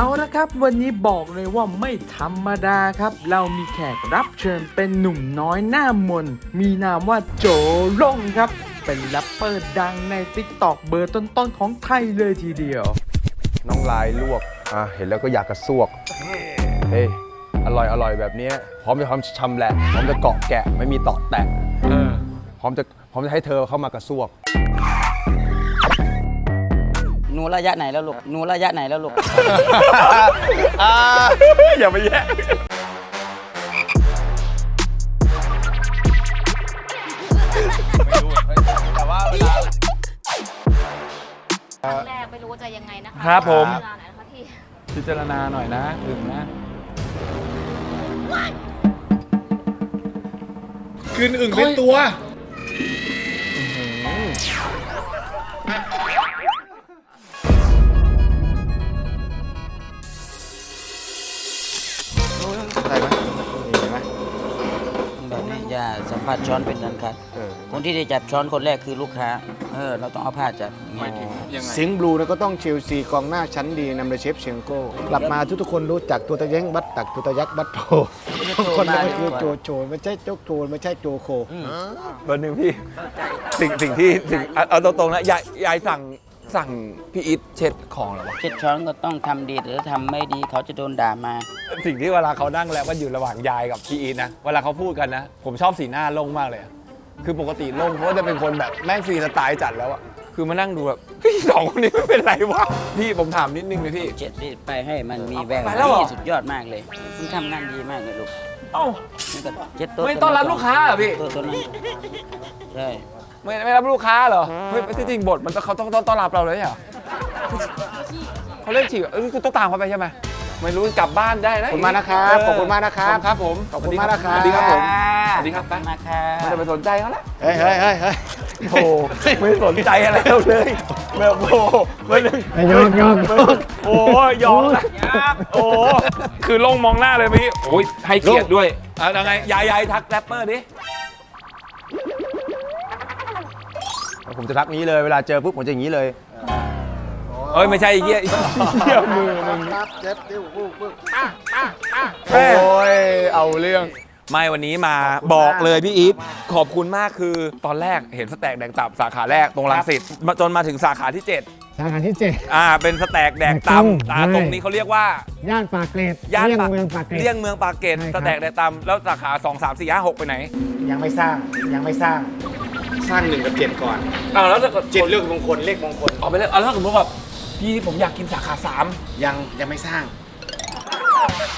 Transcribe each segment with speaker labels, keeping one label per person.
Speaker 1: เอาละครับ วันนี้บอกเลยว่าไม่ธรรมดาครับ เรามีแขกรับเชิญเป็นหนุ่มน้อยหน้ามน มีนามว่าโจล่งครับ เป็นแรปเปอร์ดังใน t ิ k t o k เบอร์ต้นๆของไทยเลยทีเดียว
Speaker 2: น้องลายลวก อะ เห็นแล้วก็อยากกระซวก เฮ้ย อร่อยอร่อยแบบเนี้ยพร้อมจะทำชำแหละ พร้อมจะเกาะแกะ ไม่มีตอกแตะพร้อมจะพร้อมจะให้เธอเข้ามากระซวก
Speaker 3: ห นูระยะไหนแล้วลูกหนูระยะไหนแล้วลูก
Speaker 2: อย่าไปแย่แต่ว่าเวลา
Speaker 4: ครั้งแรกไม่รู้ว่าจะยังไงนะคะ
Speaker 1: ครับผม
Speaker 4: เวลาไหนนะคะที่
Speaker 1: พิจารณาหน่อยนะถึงนะ
Speaker 5: คืนอึ่งเป็นตัว
Speaker 3: แบบนี้อย่าสัมผัสช้อนเป็นนั้นครับ
Speaker 2: เออ
Speaker 3: คนที่ได้จับช้อนคนแรกคือลูกค้า เออ เราต้องเอาผ้าจับอย่างเงี้ย
Speaker 5: สิงห์บลูเนี่ยก็ต้องเชลซีกองหน้าชั้นดีนำโดยเชฟเชียงโก้กลับมาทุกๆคนรู้จักตัวตะแย้งบัตตักตัวตะยักบัตโพทุกคนนั่นก็คือโจโจไม่ใช่โจโจไม่ใช่โจโค
Speaker 2: เบอร์หนึ่งพี่ สิ่งสิ่งที่สิ่งเอาเอาตรงๆนะยายยายสั่ง สั่งพี่อีทเช็ดของเหรอวะ
Speaker 3: เช็ดช้อนก็ต้องทำดีหรือทำไม่ดีเขาจะโดนด่ามา
Speaker 2: สิ่งที่เวลาเขานั่งแล้วก็อยู่ระหว่างยายกับพี่อีทนะ เวลาเขาพูดกันนะ ผมชอบสีหน้าโล่งมากเลยอะคือปกติโล่งเขาก็จะเป็นคนแบบแม่งฟรีสไตล์จัดแล้วอะคือมานั่งดูแบบเฮ้ยสองคนนี้ไม่เป็นไรวะ พี่ผมถามนิดนึงเลยพี่
Speaker 3: เช็ดรีดไปให้มันมีแวว
Speaker 2: ไปแล้วเหรอ
Speaker 3: นี่สุดยอดมากเลยคุณทำงานดีมากเลยลูก
Speaker 2: เอ้า
Speaker 3: นี่ก็เช็ดโต๊ะ
Speaker 2: ไม่ต้อนรับลูกค้าเหรอพี่
Speaker 3: โต๊ะตัวนั้นใช่
Speaker 2: ไม่ไม่รับลูกค้าเหรอเฮ้ยที่จริงบทมันต้องเขาต้องต้องต้อนรับเราเลยเหรอเขาเล่นฉีกเอ้ยคือต้องตามเขาไปใช่ไหมไม่รู้กลับบ้านได้นะ
Speaker 5: ขอบคุณมากนะครับขอบคุณมากนะครับ
Speaker 2: ครับผม
Speaker 5: ขอบคุณมากนะครับ
Speaker 2: สวัสดีครับผมสวัสดีครับ
Speaker 3: ขอบคุณมากครั
Speaker 2: ไม่
Speaker 3: บ
Speaker 2: ได้ไปสนใจเขาแล้ว
Speaker 5: เฮ้ยเฮ้ยเฮ้ยเฮ้ย
Speaker 2: โอ้ไม่สนใจอะไรเราเลยแบบโอ้ไม่ได้
Speaker 5: ยอกยอกยอก
Speaker 2: โอ้ยอมนะโอ้คือลงมองหน้าเลยเมื่อกี้โอ้ยให้เกียรติด้วยอะยังไงยายยายทักแรปเปอร์ดิ ผมจะทักนี้เลย เวลาเจอปุ๊บผมจะอย่างนี้เลย เอ้ยไม่ใช่ไอ้เหี้ยไอ้เหี้ยมือมึง
Speaker 5: ครับเจ็บดิ้วปุ๊บปุ๊บ
Speaker 2: โอ้ยเอาเรื่อง ไม่วันนี้มาบอกเลยพี่อีฟขอบคุณมากคือตอนแรกเห็นสแต็กแดกตับสาขาแรกตรงรังสิตมาจนมาถึงสาขาที่ 7
Speaker 6: สาขาที่เจ็ด
Speaker 2: อ่า เป็นสแต็กแดกตับอ่า
Speaker 6: ใช่
Speaker 2: ตรงนี้เขาเรียกว่า
Speaker 6: ย่านปากเกร็ด
Speaker 2: ย่าน
Speaker 6: เลี่ยง
Speaker 2: ปาก
Speaker 6: เมืองปากเกร็ด
Speaker 2: เลี่ยงเมืองปากเกร็ด
Speaker 6: ใช่ค
Speaker 2: ส
Speaker 6: รับ
Speaker 2: แต็กแดกตับแล้วสาขา 2 3 4 5 6 ไปไหน
Speaker 5: ยังไม่สร้างยังไม่สร้าง สร้างหนึ่งกับเจ็ดก่อน
Speaker 2: อ้าวแล้วถ้าเกิด
Speaker 5: เจ็ดเลขมงคลเลขมงคล
Speaker 2: ออกไปเลยเอาแล้วถ้าสมมติแบบพี่ผมอยากกินสาขา3
Speaker 5: ยังยังไม่สร้าง
Speaker 2: แล้ว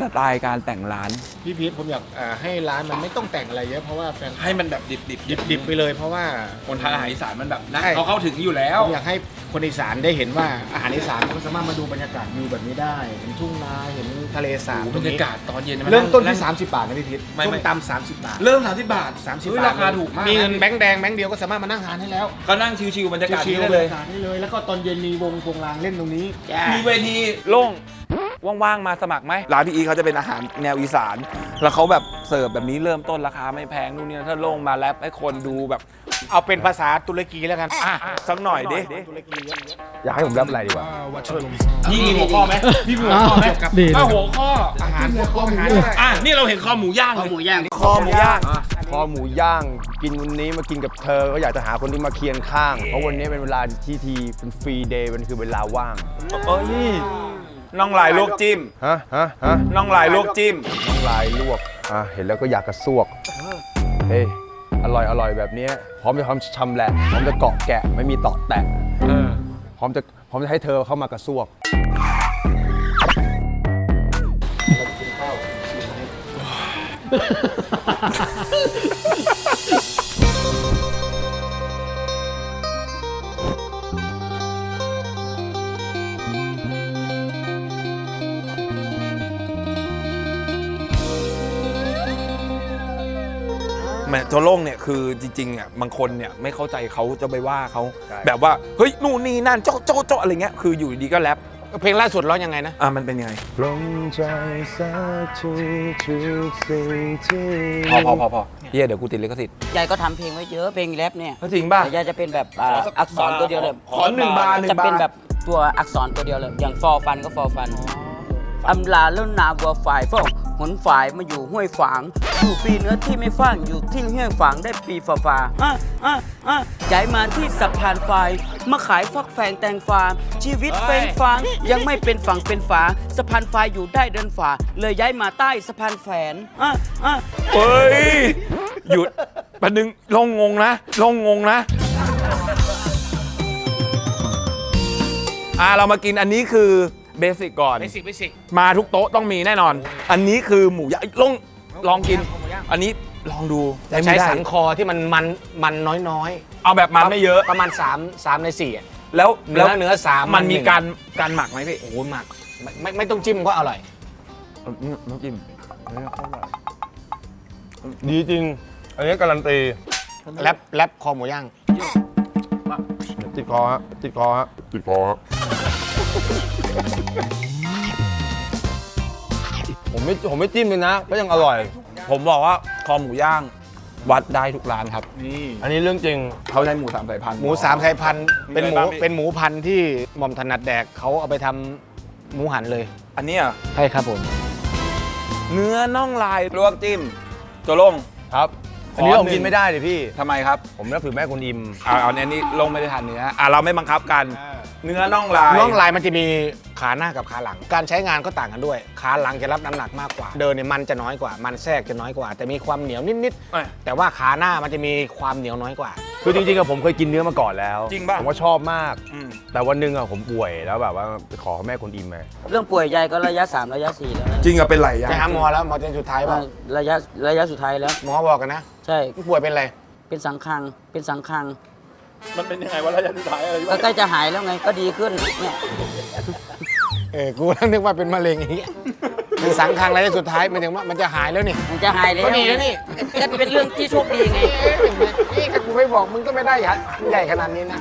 Speaker 2: สไตล์การแต่งร้าน
Speaker 5: พี่พีทผมอยากอ่าให้ร้านมันไม่ต้องแต่งอะไรเยอะเพราะว่าแฟน
Speaker 2: ให้มันแบบดิบดิบ
Speaker 5: ดิบดิบไปเลยเพราะว่า
Speaker 2: คนทานอาหารอีสานมันแบบนะ
Speaker 5: ใช่
Speaker 2: เขาเข้าถึงอยู่แล้ว
Speaker 5: ผมอยากให้คนอีสานได้เห็นว่าอาหารอีสานมันสามารถมาดูบรรยากาศวิวแบบนี้ได้ เห็นทุ่งนาเห็นทะเลสาบบ
Speaker 2: รรยากาศตอนเย็น
Speaker 5: เริ่มต้นที่ 30 บาทนะพี่พีท
Speaker 2: ไม่
Speaker 5: ส้
Speaker 2: ไม่
Speaker 5: มตำ30 บาท
Speaker 2: เริ่ม30บาท
Speaker 5: 30
Speaker 2: เฮ้ย
Speaker 5: บาท
Speaker 2: ราคาถูกมาก
Speaker 5: มีเงิน
Speaker 2: นะ
Speaker 5: แบงค์แดงแบงค์เดียวก็สามารถมานั่งทานให้แล้ว
Speaker 2: ก็นั่งชิวๆบรรยากาศ
Speaker 5: ชิ
Speaker 2: นี้
Speaker 5: ว
Speaker 2: ได้
Speaker 5: ๆ
Speaker 2: เลย
Speaker 5: บรรากาศนี่เลย แล้วก็ตอนเย็นมีวงพวงรางเล่นตรงนี้
Speaker 3: จ้า
Speaker 2: มีเวทีโล่ง ว่างๆ มาสมัครไหมร้านพี่อีเขาจะเป็นอาหารแนวอีสาน แล้วเขาแบบเสิร์ฟแบบนี้เริ่มต้นราคาไม่แพงนู่นนี่ถ้าโล่งมาแรปให้คนดูแบบ
Speaker 5: เอาเป็นภาษาตุรกีแล้วกัน
Speaker 2: อะสักหน่อยดิ
Speaker 5: ตุรกีเยอะ
Speaker 2: อยากให้ผมแรปอะไรดีกว่า
Speaker 5: พี่มีหัวข้อไหมพี่มีหัวข้อไหม
Speaker 6: ดี
Speaker 2: ถ้า
Speaker 6: นะ
Speaker 2: หัวข้อ
Speaker 5: อาหารพวกข้ออาหาร
Speaker 2: อะนี่เราเห็นคอหมูย่าง
Speaker 3: ข้าวหมูย่าง
Speaker 2: คอหมูย่าง
Speaker 7: พอหมูย่าง กินวันนี้มากินกับเธอ ก็อยากจะหาคนที่มาเคียงข้าง เพราะวันนี้เป็นเวลาที่ทีเป็นฟรีเดย์มันคือเวลาว่าง
Speaker 2: เอ้ย น้องลายลวกจิ้ม
Speaker 7: ฮะฮะฮะ
Speaker 2: น้องลายลวกจิ้ม
Speaker 7: น้องลายลวกอะเห็นแล้วก็อยากกระซวกเฮ้ยอร่อยอร่อยแบบเนี้ยพร้อมจะทำชำแหละพร้อมจะเกาะแกะไม่มีตอกแตะ
Speaker 2: เออ
Speaker 7: พร้อมจะพร้อมจะให้เธอเข้ามากระซวก
Speaker 2: แหม่โจโล่งเนี่ยคือจริงๆอะบางคนเนี่ยไม่เข้าใจเขาจะไปว่าเขา
Speaker 7: ใช่
Speaker 2: แบบว่าเฮ้ยนู่นนี่นั่นโจ๊ะโจ๊ะโจ๊ะอะไรเงี้ยคืออยู่ดีๆก็แรป
Speaker 5: เพลงล่าสุดร้องยังไงนะ
Speaker 2: อะมันเป็นยังไง
Speaker 7: ลงใจสักทีทุกสิ่งที่
Speaker 2: พอพอพอพอเฮียเดี๋ยวกูติดลิขสิทธิ์
Speaker 3: ยายก็ทำเพลงไว้เยอะเพลงแรปเนี่ย
Speaker 2: จริงป่ะ
Speaker 3: แต่ยายจะเป็นแบบอ่าอักษรตัวเดียวเลย
Speaker 2: ขอหนึ่งบาร์หนึ่ง
Speaker 3: จะเป็น
Speaker 2: บาร์
Speaker 3: แบบตัวอักษรตัวเดียวเลย อย่างฟอฟันก็ฟอฟันอำลาแล้วนาวัวฝ่ายฟอก หนฝ่ายมาอยู่ห้วยฝางอยู่ปีเนื้อที่ไม่ฟังอยู่ที่ห้วยฝางได้ปีฝ่าฝ่าอะอะอะย้ายมาที่สะพานไฟมาขายฟักแฟงแตงฟาชีวิตเป็นฟางยังไม่เป็นฝั่งเป็นฝาสะพานไฟอยู่ได้เดินฝ่าเลยย้ายมาใต้สะพานแฝนอะอะ
Speaker 2: เฮ้ยหยุดประนึงลงงงนะลงงงนะอ่าเรามากินอันนี้คือ เบสิกก่อน
Speaker 5: เบสิกเบสิก
Speaker 2: มาทุกโต๊ะต้องมีแน่นอน อันนี้คือหมูย่างลองลองกินอันนี้ลองดู
Speaker 5: จะใช้สันคอที่มันมันมันน้อย
Speaker 2: เอาแบบ
Speaker 5: ๆ
Speaker 2: มันไม่เยอะ
Speaker 5: ประมาณ3 3ใน4อะ
Speaker 2: แล้ว
Speaker 5: เนื้อเนื้อสาม
Speaker 2: มันมี
Speaker 5: หง
Speaker 2: การการหมักไหมพี่
Speaker 5: โอ้โหหมักไม่ไม่ไม่ต้องจิ้มก็อร่อย
Speaker 2: น้ำจิ้ม
Speaker 7: ดีจริง อันนี้การันตี
Speaker 5: แรปแรปคอหมูย่าง
Speaker 7: ติดคอฮะติดคอฮะติดคอฮะ ผมไม่ผมไม่จิ้มเลยนะ ก็ยังอร่อย
Speaker 2: ผมบอกว่าคอหมูย่างวัดได้ทุกร้านครับ
Speaker 7: อันนี้เรื่องจริง
Speaker 2: เขาใช้หมูสามสายพันธุ์
Speaker 5: หมูสามสายพันธุ์
Speaker 2: มี
Speaker 5: เป็นหมู
Speaker 2: อะไรบ้างพี่
Speaker 5: เป็นหมูพันธุ์ที่หม่อมถนัดแดกเขาเอาไปทำหมูหันเลย
Speaker 2: อันเนี้ย
Speaker 5: ใช่ครับผม
Speaker 2: เนื้อน่องลายลวกจิ้มโจลง
Speaker 7: ครับ อันนี้ผมกินไม่ได้เลยพี่
Speaker 2: ทำไมครับ
Speaker 7: ผมนับถือแม่คุณอิม
Speaker 2: เอาเอาอันนี้ลงไม่ได้ทานเนื้ออะเราไม่บังคับกัน เนื้อน่องลาย
Speaker 5: น่องลายมันจะมี ขาหน้ากับขาหลัง การใช้งานก็ต่างกันด้วย ขาหลังจะรับน้ำหนักมากกว่า เดินเนี่ยมันจะน้อยกว่า มันแทรกจะน้อยกว่า แต่มีความเหนียวนิด
Speaker 2: เอ้ย
Speaker 5: ๆแต่ว่าขาหน้ามันจะมีความเหนียวน้อยกว่า
Speaker 7: คือจริงๆอะผมเคยกินเนื้อมาก่อนแล้ว
Speaker 2: จริงป่ะ
Speaker 7: ผมก็ชอบมาก
Speaker 2: อืม
Speaker 7: แต่วันหนึงอะผมป่วยแล้วแบบว่าไปขอแม่คุณอิมมา
Speaker 3: เรื่องป่วยใหญ่ก็ระยะ 3 ระยะ 4 แล้วนะ
Speaker 2: จริงอะเป็นไหลยัง
Speaker 5: ไปหาหมอแล้วหมอเจนสุดท้ายว่า
Speaker 3: ระยะระยะสุดท้ายแล้ว
Speaker 5: หมอบอกกันนะ
Speaker 3: ใช่
Speaker 5: ป่วยเป็นอะไร
Speaker 3: เป็นสังคังเป็นสังคัง
Speaker 2: มันเป็นยังไงวะระยะสุดท้ายอะไร
Speaker 3: ก็ใกล้จะหายแล้วไงก็ดีขึ้นเนี่ย
Speaker 5: เออกูนั่งนึกว่าเป็นมะเร็งอย่างเงี้ยคือสังคังอะไรสุดท้ายหมันถึงว่ามันจะหายแล้วนี่
Speaker 3: มันจะหายแล้ว
Speaker 5: ก็ดีแล้วนี่
Speaker 3: ก็เป็นเรื่องที่โชคดีไง
Speaker 5: เอ๊ะนี่ถ้ากูไม่บอกมึงก็ไม่ได้ใหญ่ขนาดนี้นะ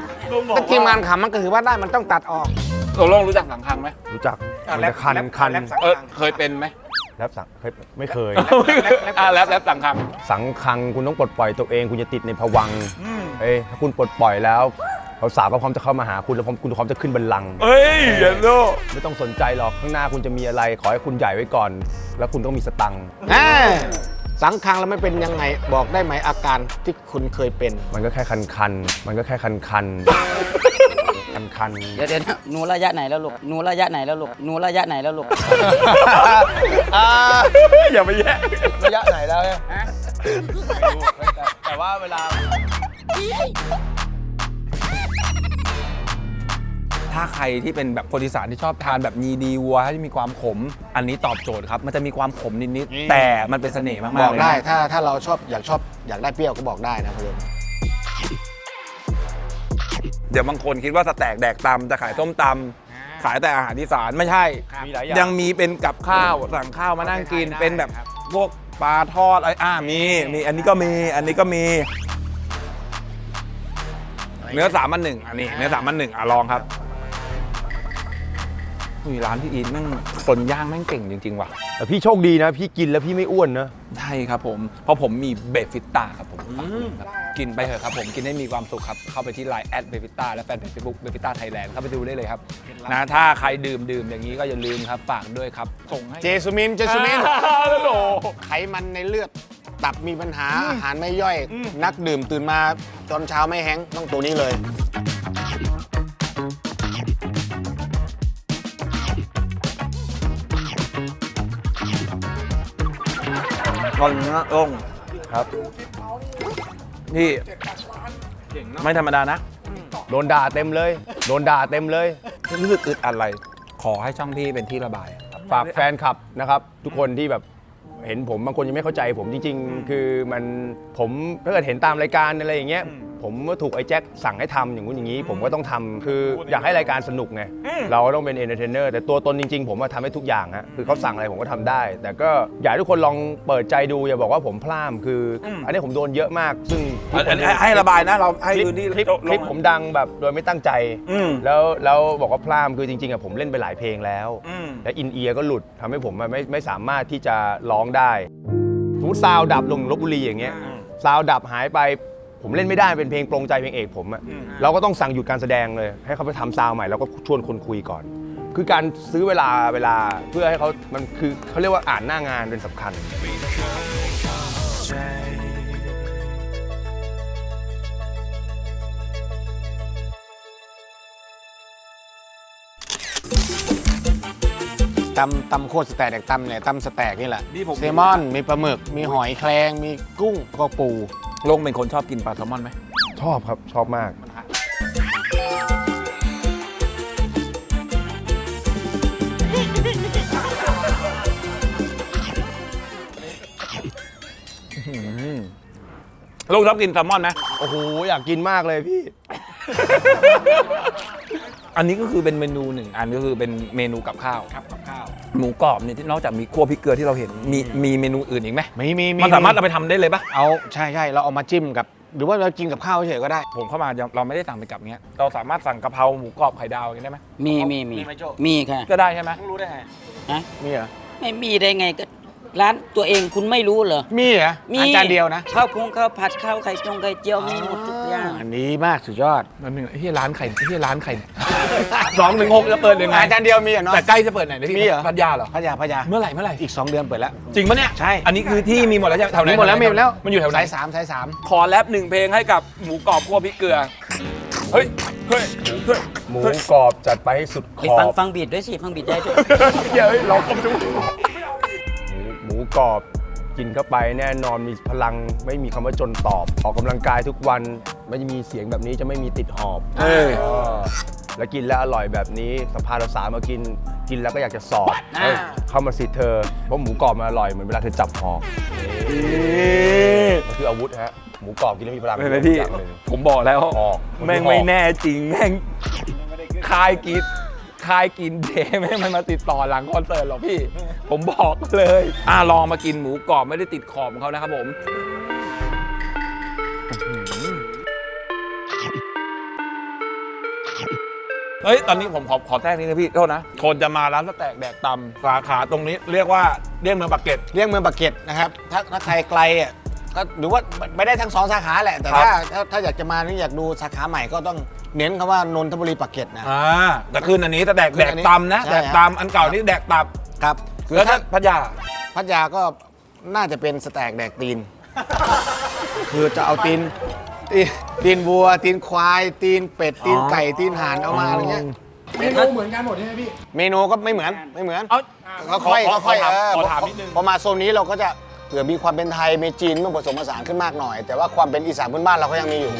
Speaker 5: ถ้าทีมงานขำมันก็ถือว่าได้มันต้องตัดออก
Speaker 2: โจลงรู้จักสังคังไหม
Speaker 7: รู้จัก
Speaker 5: อะ
Speaker 7: มัน
Speaker 5: แรป
Speaker 7: จะคัน
Speaker 5: แรป
Speaker 7: คัน
Speaker 5: แรปสัง
Speaker 2: เออเคยเป็นไหม
Speaker 7: แล้วสังเคยไม่เคย
Speaker 2: อะแล้วแล้วสังคัง
Speaker 7: สังคังคุณต้องปลดปล่อยตัวเอง คุณจะติดในภวังค์เอ้ยถ้าคุณปลดปล่อยแล้วเขา สาวก็พร้อมจะเข้ามาหาคุณแล้วพร้อมคุณพร้อมจะขึ้นบัลลังก์
Speaker 2: เอ้ยเยนโด
Speaker 7: ไม่ต้องสนใจหรอกข้างหน้าคุณจะมีอะไร ขอให้คุณใหญ่ไว้ก่อน แล้วคุณต้องมีสตังค์
Speaker 5: อ่าสังคังแล้วไม่เป็นยังไง บอกได้ไหมอาการที่คุณเคยเป็น
Speaker 7: มันก็แค่คันคันๆมันก็แค่คันคันคันคันๆ
Speaker 3: เดี๋ยวเดี๋ยวนะหนูระยะไหนแล้วลูกหนูระยะไหนแล้วลูกหนูระยะไหนแล้วลูก
Speaker 2: อย่าไปแย่
Speaker 7: ระยะไหนแล้วเนี่ยแต่ว่าเวลา
Speaker 2: ถ้าใครที่เป็นแบบคนอีสานที่ชอบทานแบบมีดีวัวที่มีความขม อันนี้ตอบโจทย์ครับ มันจะมีความขมนิด ๆ แต่มันเป็นเสน่ห์มาก ๆ
Speaker 5: บอก
Speaker 2: เลยนะ
Speaker 5: ได้ถ้าถ้าเราชอบอยากชอบอยากได้เปรี้ยวก็บอกได้นะเพื่อน
Speaker 2: เดี๋ยวบางคนคิดว่าสแต็กแดกตำจะขายส้มตำขายแต่อาหารอีสานไม่ใช่
Speaker 7: มีหลายอย่าง
Speaker 2: ยังมีเป็นกับข้าวสั่งข้าวมานั่งกินเป็นแบบพวกปลาทอดอะไรอ่ามีมีอันนี้ก็มีอันนี้ก็มี เนื้อสามอันหนึ่งอันนี้เนื้อสามอันหนึ่งอะลองครับ อุ้ยร้านพี่อีทแม่งคนย่างแม่งเก่งจริง ๆ ว่ะ
Speaker 7: แต่พี่โชคดีนะ พี่กินแล้วพี่ไม่อ้วนนะ
Speaker 2: ใช่ครับผม เพราะผมมีเบฟิต้าครับผมฝากด้วยครับกินไปเถอะครับผมกินให้มีความสุขครับ เข้าไปที่ไลน์แอดเบฟิต้าและแฟนเพจเฟซบุ๊กเบฟิต้าไทยแลนด์เข้าไปดูได้เลยครับนะถ้าใครดื่มดื่มอย่างนี้ก็อย่าลืมครับฝากด้วยครับส่งให้
Speaker 5: เจสุมินเจสุมิน
Speaker 2: ฮัลโหล
Speaker 5: ไขมันในเลือด ตับมีปัญหาอาหารไม่ย่อย นักดื่มตื่นมาตอนเช้าไม่แห้งก์ต้องตัวนี้เลย
Speaker 2: ก่อนนะองค์
Speaker 7: ครับ
Speaker 2: พี่ไม่ธรรมดานะ
Speaker 7: โดนด่าเต็มเลย โดนด่าเต็มเลย
Speaker 2: รู้สึกอึดอัดอะไร ขอให้ช่องพี่เป็นที่ระบาย
Speaker 7: ฝากแฟนคลับนะครับ ทุกคนที่แบบเห็นผมบางคนยังไม่เข้าใจผมจริง ๆ คือมันผมถ้าเกิดเห็นตามรายการอะไรอย่างเงี้ย ผมเมื่อถูกไอ้แจ็คสั่งให้ทำอย่างนู้นอย่างนี้ ผมก็ต้องทำคืออยากให้รายการสนุกไงเราก็ต้องเป็นเอนเตอร์เทนเนอร์แต่ตัวตนจริง ๆ ผมมาทำให้ทุกอย่างฮะคือเขาสั่งอะไรผมก็ทำได้ แต่ก็อยากให้ทุกคนลองเปิดใจดูอย่าบอกว่าผมพลาดคือออันนี้ผมโดนเยอะมาก ซึ่งทุกคน
Speaker 2: ให้ระบายนะ เราให้
Speaker 7: คลิป
Speaker 2: พื้นที่
Speaker 7: คลิปคลิปผมดังแบบโดยไม่ตั้งใจ
Speaker 2: อืม
Speaker 7: แล้วแล้วบอกว่าพลาดคือจริงๆอะผมเล่นไปหลายเพลงแล้ว
Speaker 2: อืม
Speaker 7: และอินเอียร์ก็หลุดทำให้ผมอะไม่ไม่สามารถที่จะร้องได้สมมติซาวด์ดับลงลบบุรีอย่างเงี้ย
Speaker 2: อืม
Speaker 7: ซาวด์ดับหายไป ผผมเล่นไม่ได้เป็นเพลงปรงใจเพลงเอกผมอะเราก็ต้องสั่งหยุดการแสดงเลย ให้เขาไปทำซาวด์ใหม่แล้วก็ชวนคนคุยก่อน คือการซื้อเวลาเวลาเพื่อให้เขามันคือเขาเรียกว่าอ่านหน้างานเป็นสำคัญ
Speaker 5: ตำตำโคตรสแต็กแดกตำเนี่ยตำสแต็กนี่แหละ
Speaker 2: นี่ผม
Speaker 5: เซลมอน มีปลาหมึก มีหอยแครง มีกุ้งก็ปู
Speaker 2: ลงเป็นคนชอบกินปลาแซลมอนไหม
Speaker 7: ชอบครับชอบมาก
Speaker 2: ลงชอบกินแซลมอนไหม
Speaker 7: โอ้โหอยากกินมากเลยพี่
Speaker 2: อันนี้ก็คือเป็นเมนูหนึ่งอันก็คือเป็นเมนูกับข้าว
Speaker 5: ครับกับข้าว
Speaker 2: หมูกรอบเนี่ยที่นอกจากมีคั่วพริกเกลือที่เราเห็นมีมีเมนูอื่นอีกไหม
Speaker 5: มีมี
Speaker 2: มันสามารถเอาไปทำได้เลยปะ
Speaker 5: เอาใช่ใช่เราเอามาจิ้มกับ หรือว่าเรากินกับข้าวเฉยๆก็ได้
Speaker 2: ผมเข้ามายังเราไม่ได้สั่งไปกับเนี้ยเราสามารถสั่งกะเพราหมูกรอบไข่ดาวอย่างนี้ได้ไหม
Speaker 3: มีมีมี
Speaker 5: มีไหมโจ้
Speaker 3: มีค่ะ
Speaker 2: ก็ได้ใช่ไหม
Speaker 5: รู้ได้ไง
Speaker 3: ฮะ
Speaker 5: มีเหรอ
Speaker 3: ไม่มีได้ไงก็ ร้านตัวเองคุณไม่รู้เหรอ
Speaker 5: มีเหรอ
Speaker 3: มี
Speaker 5: อาจารย์เดียวนะ
Speaker 3: ข้าวคงข้าวผัดข้าวไข่จงไข่เจียวมีหมดทุกอย่าง
Speaker 5: อันนี้มากสุดยอด
Speaker 2: มันหนึ่งที่ร้านไข่ที่ร้านไข่สองหนึ่งหกจะเปิดยังไง
Speaker 5: อาจารย์เดียวมีเหรอเนาะ
Speaker 2: แต่ใกล้จะเปิดไหนนะพี่
Speaker 5: มีเหรอ
Speaker 2: พัทยาเหรอ
Speaker 5: พัทยาพัทยา
Speaker 2: เมื่อไหร่เมื่อไหร่
Speaker 5: อีก 2 เดือนเปิดแล้ว
Speaker 2: จริงปะเนี่ย
Speaker 5: ใช่
Speaker 2: อันนี้คือที่มีหมดแล้วใช่ไหมแถวไหน
Speaker 5: มีหมดแล้วมีหมดแล้ว
Speaker 2: มันอยู่แถวไหน
Speaker 5: สายสามสายสาม
Speaker 2: ขอแรปหนึ่งเพลงให้กับหมูกรอบคั่วพริกเกลือเฮ้ยเฮ้ยเฮ้ย
Speaker 7: หมูกรอบจัดไปให้สุดข
Speaker 3: ไป
Speaker 7: อ
Speaker 3: ฟัง
Speaker 7: บ
Speaker 3: ฟังบีดด้วยสิฟังบีดได้ด้วย
Speaker 2: เดี๋ยวเราคมจุ
Speaker 7: หมูหมู กรอบกินเข้าไปแน่นอนมีพลังไม่มีคำว่าจนตอบ ออกกำลังกายทุกวันไม่มีเสียงแบบนี้จะไม่มีติดหอบ
Speaker 2: เออ
Speaker 7: เออแล้วกินแล้วอร่อยแบบนี้สภาเราสาวมากินกินแล้วก็อยากจะสอบ
Speaker 3: อ่า
Speaker 7: เอ้ยเข้ามาสิเธอเพราะหมูกรอบมันอร่อยเหมือนเวลาเธอจับหอกมันคืออาวุธฮะหมูกรอบกินแล้วมีพลัง
Speaker 2: ไม่เป็นพี่
Speaker 7: อย่างหนึ่ง
Speaker 2: ผมบอกแล้ว
Speaker 7: หอก
Speaker 2: แม่งไม่แน่จริง แม่งคายกินคายกินเดแม่งไม่มาติดต่อหลังคอนเสิร์ตหรอกพี่ ผมบอกเลยอ่าลองมากินหมูกรอบไม่ได้ติดขอบของเขานะครับผมเฮ้ย ตอนนี้ผมขอขอแทรกนิดนะพี่ โทษนะ คนจะมาร้านสแต็กแดกตำสาขาตรงนี้เรียกว่าเรียกเมืองปากเกร็ด
Speaker 5: เรียกเมืองปากเกร็ดนะครับ ถ้าถ้าใครไกลอะก็หรือว่าไม่ได้ทั้งสองสาขาแหละ แต่
Speaker 2: ครับ
Speaker 5: ถ้าถ้าถ้าอยากจะมานี่อยากดูสาขาใหม่ก็ต้องเน้นคำว่านนทบุรีปากเกร็ดนะ
Speaker 2: อ่าแต่คืนอันนี้แต่แดก
Speaker 5: คื
Speaker 2: แด
Speaker 5: น
Speaker 2: ก
Speaker 5: อันนี้
Speaker 2: ตำนะ
Speaker 5: ใช่
Speaker 2: แดกตำอันเก่านี่แดกตับ
Speaker 5: ครับ คือ
Speaker 2: แล้ว
Speaker 5: ถ้า
Speaker 2: ถ้าพัทยา
Speaker 5: พัทยาก็น่าจะเป็นสแต็กแดกตีน คือจะเอาตีนตีนตีนวัว ตีนควาย ตีนเป็ด ตีนไก่ ตีนห่านเอามาอะไรเงี้ย
Speaker 3: เมนูเหมือนกันหมด
Speaker 5: เมนูก็ไม่เหมือนไม่เหมือน
Speaker 2: เอา
Speaker 5: เขาค่อย
Speaker 2: ขอ
Speaker 5: เขาค่อย
Speaker 2: ขอถาม
Speaker 5: เออ
Speaker 2: ขอถามนิดนึง
Speaker 5: พอมาโซนนี้เราก็จะเผื่อมีความเป็นไทยมีจีนมาผสมผสานขึ้นมากหน่อย แต่ว่าความเป็นอีสานพื้นบ้านเราก็ยังมีอยู่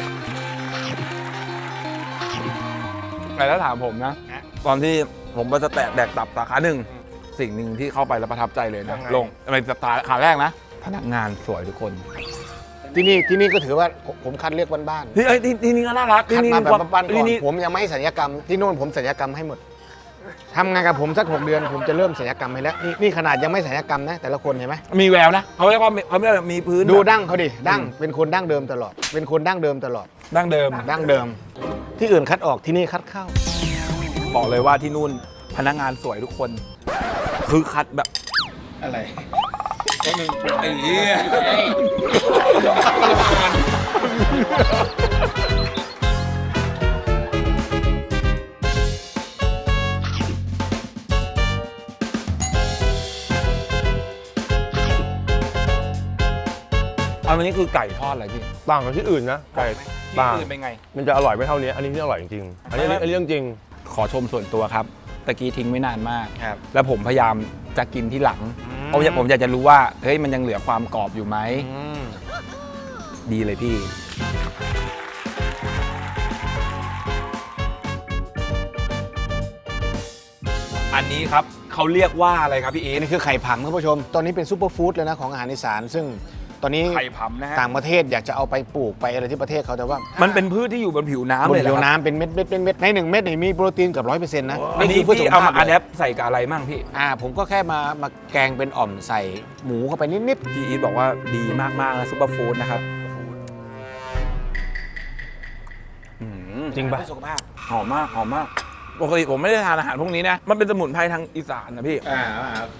Speaker 2: แต่ถ้าถามผมนะ ตอนที่ผมไปสแตกแดกตับสาขาหนึ่ง สิ่งหนึ่งที่เข้าไปแล้วประทับใจเลยนะ
Speaker 7: ยังไง
Speaker 2: ลงในสาขาแรกนะ พนักงานสวยทุกคน
Speaker 5: ที่นี่ที่นี่ก็ถือว่าผมผมคัดเลือกบ้าน
Speaker 2: ที่เอ้ยที่ที่นี่ก็น่ารัก
Speaker 5: ๆ
Speaker 2: ที่
Speaker 5: คัด
Speaker 2: นี่
Speaker 5: มาแบบบ้านๆก่
Speaker 2: ที่
Speaker 5: อน
Speaker 2: นี่
Speaker 5: ผมยังไม่ให้สัญญกรรมที่โน่นผมสัญญกรรมให้หมดทำงานกับผมสักหกเดือน ผมจะเริ่มสัญญกรรมให้แล้วนี่นี่ขนาดยังไม่สัญญกรรมนะแต่ละคนเห็นไหม
Speaker 2: มีแววนะเขาเรียกว่าเขาเรียกว่ามีพื้น
Speaker 5: ดู
Speaker 2: แบบ
Speaker 5: ดั้งเขาดิดั้งเป็นคนดั้งเดิมตลอด เป็นคนดั้งเดิมตลอด
Speaker 2: ดั้งเดิม
Speaker 5: ดั้งเดิม ที่อื่นคัดออกที่นี่คัดเข้า
Speaker 2: บอกเลยว่าที่นู่นพนักงานสวยทุกคน คือคัดแบบ
Speaker 5: อะไร
Speaker 2: ไอ้เหี้ยอันนี้คือไก่ทอดอะไรพี่
Speaker 7: ต่างกับที่อื่นนะไก่
Speaker 2: ที่
Speaker 7: ต่าง
Speaker 2: อื่นเป็นไง
Speaker 7: มันจะอร่อยไม่เท่านี้ อันนี้ที่อร่อยจริงๆอันนี้อันนี้เรื่องจริง
Speaker 2: ขอชมส่วนตัวครับ ตะกี้ทิ้งไว้นานมาก
Speaker 5: ครับ
Speaker 2: แล้วผมพยายามจะกินที่หลังเพราะผมอยากจะรู้ว่าเฮ้ยมันยังเหลือความกรอบอยู่ไหมดีเลยพี่ อันนี้ครับเขาเรียกว่าอะไรครับพี่เอ
Speaker 5: อันนี้คือไข่ผำท่านผู้ชม ตอนนี้เป็นซูเปอร์ฟู้ดเลยนะของอาหารอีสาน ซึ่ง ตอนนี้
Speaker 2: ไข่ผำนะฮะ
Speaker 5: ต่างประเทศอยากจะเอาไปปลูกไปอะไรที่ประเทศเขาแต่ว่า
Speaker 2: มันเป็นพืชที่อยู่บนผิวน้ำ
Speaker 5: บน
Speaker 2: เลยเหร
Speaker 5: ผิ
Speaker 2: อ
Speaker 5: ว
Speaker 2: ครับ
Speaker 5: น้ำเป็นเม็ดเม็ดเป็นเม็ดในหนึ่งเม็ดนี่มีโปรตีนเกับร้อยเปอร์เซ็นต์นะ
Speaker 2: อันนี้
Speaker 5: คือเพื่อสุ
Speaker 2: พี่
Speaker 5: ข
Speaker 2: เอา
Speaker 5: ภา
Speaker 2: มา
Speaker 5: พ
Speaker 2: อัด
Speaker 5: เล
Speaker 2: แอยปใส่กับอะไรมั่งพี่
Speaker 5: อ่าผมก็แค่มามาแกงเป็นอ่อมใส่หมูเข้าไปนิด
Speaker 2: พี่อีทบอกว่าดีมากๆนะซุปเปอร์ฟู้ดนะครับอืม
Speaker 7: จริงปะ
Speaker 5: สุขภาพ
Speaker 2: หอมมากหอมมาก ปกติผมไม่ได้ทานอาหารพวกนี้นะ มันเป็นสมุนไพรทางอีสานนะพี่
Speaker 5: อ่า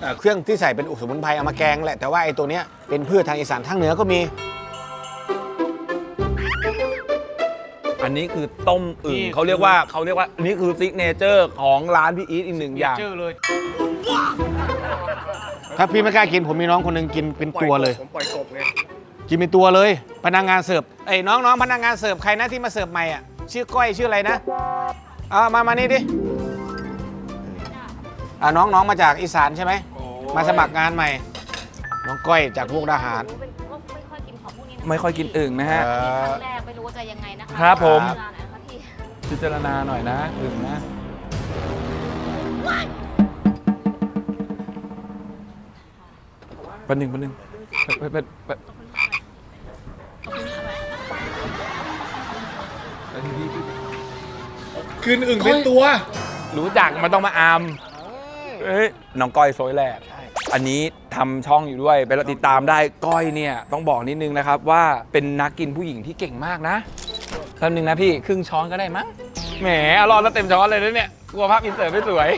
Speaker 5: อ่าเครื่องที่ใส่เป็นสมุนไพรเอามาแกงแหละแต่ว่าไอ้ตัวเนี้ยเป็นพืชทางอีสานทางเหนือก็มี
Speaker 2: อันนี้คือต้มอึ่งเขาเรียกว่าเขาเรียกว่าอันนี่คือซิกเนเจอร์ของร้านพี่อีทอีกหนึ่งอย่าง
Speaker 5: ถ้าพี่ไม่กล้ากินผมมีน้องคนหนึงกินเป็นตัวเลย
Speaker 7: ผมปล่อยกบไง
Speaker 5: กินเป็นตัวเลย พนักงานเสิร์ฟไอ้ยน้องน้องพนักงานเสิร์ฟใครนะที่มาเสิร์ฟใหม่อะชื่อก้อยชื่ออะไรนะเอามามานี่ดิอ่าน้องน้องมาจากอีสานใช่ไหม มาสมัครงานใหม่ น้องก้อยจากมุกดาหาร
Speaker 4: เป็นก็ไม่ค่อยกินของพวกนี้นะ
Speaker 2: ไม่ค่อยกินอึ่งนะฮะ
Speaker 5: เอ
Speaker 4: ค
Speaker 5: อ
Speaker 4: รั้งแรกไม่รู้ว่าจะยังไงนะคะ
Speaker 2: ครับผม
Speaker 4: เวลาไหนนะคะพี่
Speaker 2: พิจารณาหน่อยนะอึ่งนะแปันหนึ่งแปันหนึ่งแป๊บแป๊บแป๊บ คืนอึ่งเป็นตัว รู้จักมันต้องมาอามเอ้ยน้องก้อยโซยแหลกอันนี้ทำช่องอยู่ด้วยไปติดตามได้ก้อยเนี่ยต้องบอกนิดนึงนะครับว่าเป็นนักกินผู้หญิงที่เก่งมากนะคำหนึ่งนะพี่ครึ่งช้อนก็ได้มั้งแหมอร่อยแล้วเต็มช้อนเลยนะเนี่ยกลัวภาพอินเสิร์ตไม่สวย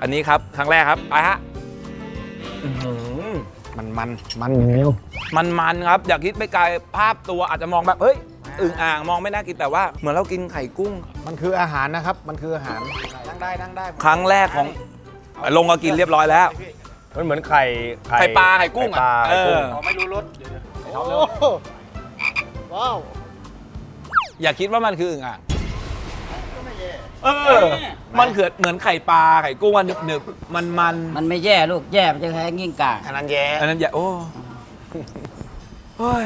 Speaker 2: อันนี้ครับครั้งแรกครับไปฮะอื้อหือ
Speaker 5: มันมัน มันเหนียว
Speaker 2: มันมันครับ อยากคิดไปไกลภาพตัวอาจจะมองแบบ เฮ้ย อึ่งอ่างมองไม่น่ากินแต่ว่าเหมือนเรากินไข่กุ้ง
Speaker 5: มันคืออาหารนะครับ มันคืออาหาร นั่งได้นั่งได้
Speaker 2: ครั้งแรกของลงก็กินเรียบร้อยแล้ว
Speaker 7: มันเหมือนไข่
Speaker 2: ไข่ปลาไข่กุ้ง
Speaker 7: ไข่ปลา
Speaker 2: อะ
Speaker 7: ไข่กุ้ง
Speaker 2: เออ
Speaker 5: ไม่รู้รส
Speaker 7: ว้าว
Speaker 2: อย่าคิดว่ามันคืออึ่งอ่างเออ มันเกิดเหมือนไข่ปลาไข่กุ้งอันหนึบๆมันมัน
Speaker 3: มันไม่แย่ลูกแย่มันจะแค่งิ่งก่า
Speaker 5: อันนั้นแย่
Speaker 2: อันนั้นอย่าโอ้ โอ้ย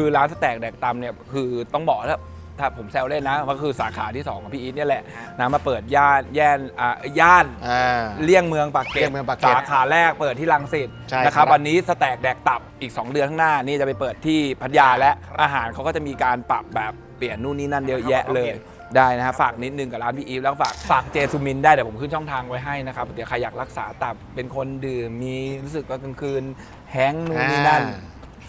Speaker 2: คือร้านสแต็กแดกตำเนี่ยคือต้องบอกแล้วถ้าผมแซวเล่นนะก็คือสาขาที่2ของพี่อีทเนี่ยแหละนะมาเปิดย่านย่านอ่าย่าน
Speaker 5: อ่า
Speaker 2: เลี่ยงเมืองปากเกร็
Speaker 5: เลี่
Speaker 2: ด
Speaker 5: ยงเมืองปากเกร็ด
Speaker 2: สาขาแรกเปิดที่ลังสิต
Speaker 5: ใช่
Speaker 2: นะครับ
Speaker 5: ครับ
Speaker 2: วันนี้สแต็กแดกตับอีก 2 เดือนข้างหน้านี่จะไปเปิดที่พัทยาและอาหารเขาก็จะมีการปรับแบบเปลี่ยนนู่นนี่นั่นเยอะแยะเลยได้นะฮะฝากนิดนึงกับร้านพี่อีฟแล้วก็ฝากฝากเจซูมินได้เดี๋ยวผมขึ้นช่องทางไว้ให้นะครับเดี๋ยวใครอยากรักษาตับเป็นคนดื่มมีรู้สึกว่ากลางคืนแห้งก์นู่นนี่นั่น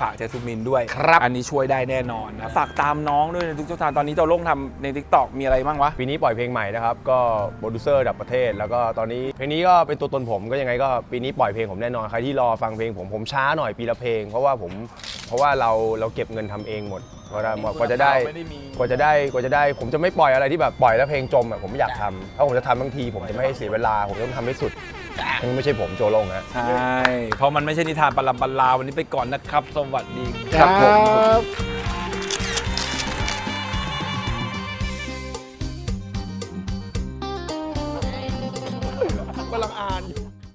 Speaker 2: ฝากเจซูมินด้วย
Speaker 5: ครับ
Speaker 2: อันนี้ช่วยได้แน่นอนนะฝากตามน้องด้วยในทุกช่องทางตอนนี้เจ้าโล่งทำในทิกตอกมีอะไรบ้างวะ
Speaker 7: ปีนี้ปล่อยเพลงใหม่นะครับ ก็โปรดิวเซอร์ระดับประเทศ แล้วก็ตอนนี้เพลงนี้ก็เป็นตัวตนผมก็ยังไงก็ปีนี้ปล่อยเพลงผมแน่นอนใครที่รอฟังเพลงผมผมช้าหน่อยปีละเพลง เพราะว่าผมเพราะว่าเราเราเก็บเงินทำเองหมดกว่าจะกว่าจะได้
Speaker 2: ไม่ได้มี
Speaker 7: กว่าจะได้กว่าจะได้ ผมจะไม่ปล่อยอะไรที่แบบปล่อยแล้วเพลงจมอะผมไม่อยากทำถ้าผมจะทำบางที ผมจะไม่ให้เสียเวลา ผมต้องทำให้สุด นั่นไม่ใช่ผมโจโล่งนะ
Speaker 2: ใช่เพราะมันไม่ใช่นิทานปรำปราวันนี้ไปก่อนนะครับ สวัสดี
Speaker 5: ครับ